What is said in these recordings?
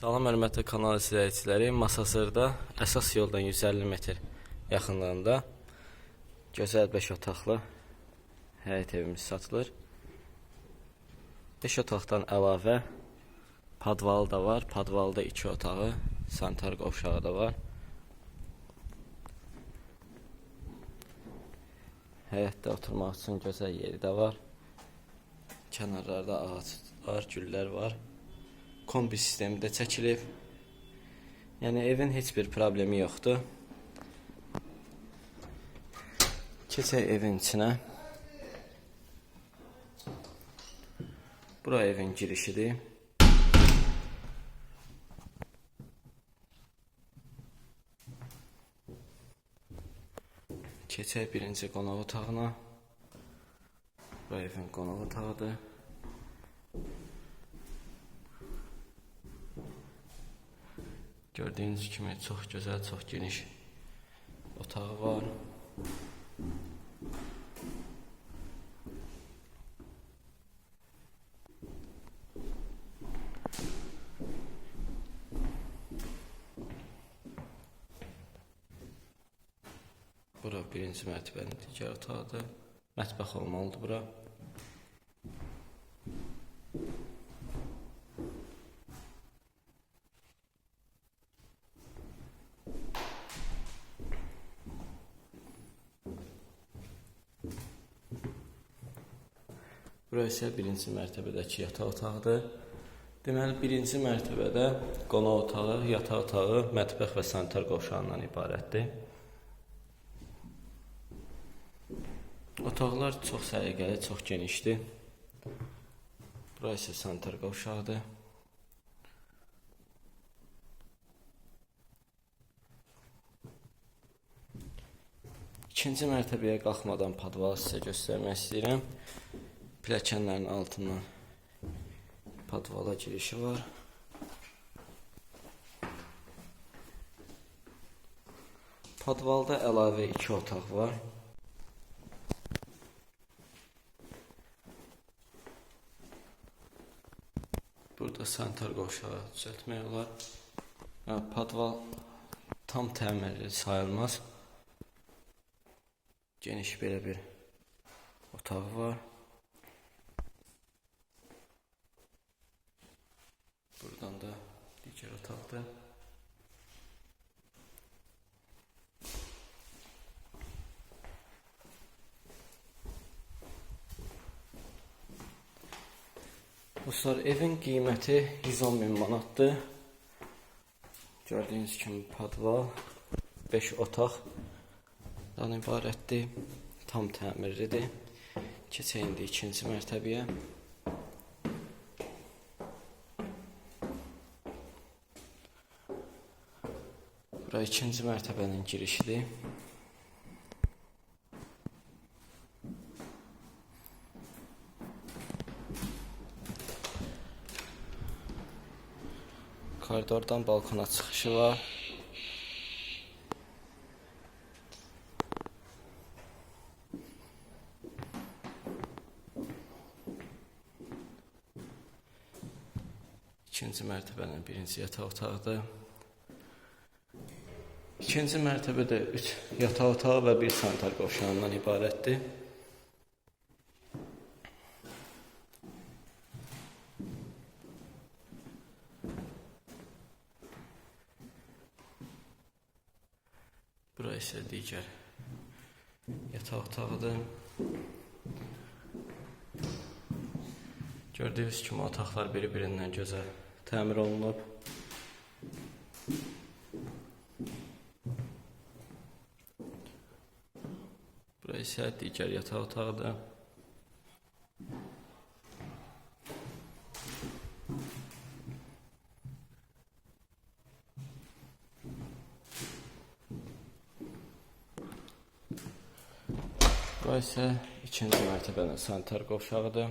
Salam hörmətli kanal izləyiciləri, Masasırda əsas yoldan 150 metr yaxınlığında gözəl 5 otaqlı həyət evimiz satılır. 5 otaqdan əlavə padvalı da var. Padvalda 2 otağı, sanitar qovşağı da var. Həyətdə oturmaq üçün gözəl yeri də var. Kənarlarda ağaclar, güllər var. Kombi sistemi də çəkilib. Yəni evin heç bir problemi yoxdur. Keçək evin içinə. Bura evin girişidir. Keçək birinci qonaq otağına. Bu evin qonaq otağıdır. Gördüyünüz kimi çox gözəl, çox geniş otağı var. Bura birinci mərtəbənin digər otağıdır. Mətbəx olmalıdır bura. Bura isə birinci mərtəbədəki yataq otağıdır. Deməli, birinci mərtəbədə qonaq otağı, yataq otağı, mətbəx və sanitar qovşağından ibarətdir. Otaqlar çox səliqəli, çox genişdir. Bura sanitar qovşağıdır. İkinci mərtəbəyə qalxmadan padvalı sizə göstərmək istəyirəm. Pilləkənlərin altından padvala girişi var. Padvalda əlavə iki otaq var. Burada sanitar qovşağı düzəltmək olar. Ha, Padval tam təmirli sayılmaz. Geniş belə bir otağı var. Buradan da otaqda. Dostlar, evin qiyməti 110 min manatdır. Gördüyünüz kimi padval, 5 otaqdan ibarətdir. Tam təmirlidir. Keçək indi ikinci mərtəbəyə. Bura ikinci mərtəbənin girişidir. Koridordan balkona çıxışı var. İkinci mərtəbənin birinci yataq otağıdır. İkinci mərtəbədə 3 yataq otağı və bir sanitar qovşağından ibarətdir. Bura isə digər yataq otağıdır. Gördüyünüz kimi otaqlar bir-birindən gözəl təmir olunub. Bura isə digər yataq otağıdır. Bura isə ikinci mərtəbənin sanitar qovşağıdır.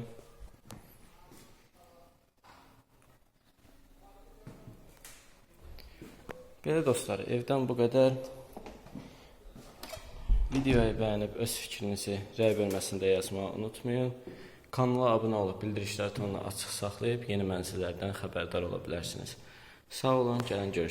Belə dostlar, evdən bu qədər. Videoyu bəyənib öz fikrinizi rəy bölməsində yazmağı unutmayın. Kanala abunə olub bildirişləri tonunu açıq saxlayıb yeni mənzillərdən xəbərdar ola bilərsiniz. Sağ olun, gəlin görüşürük.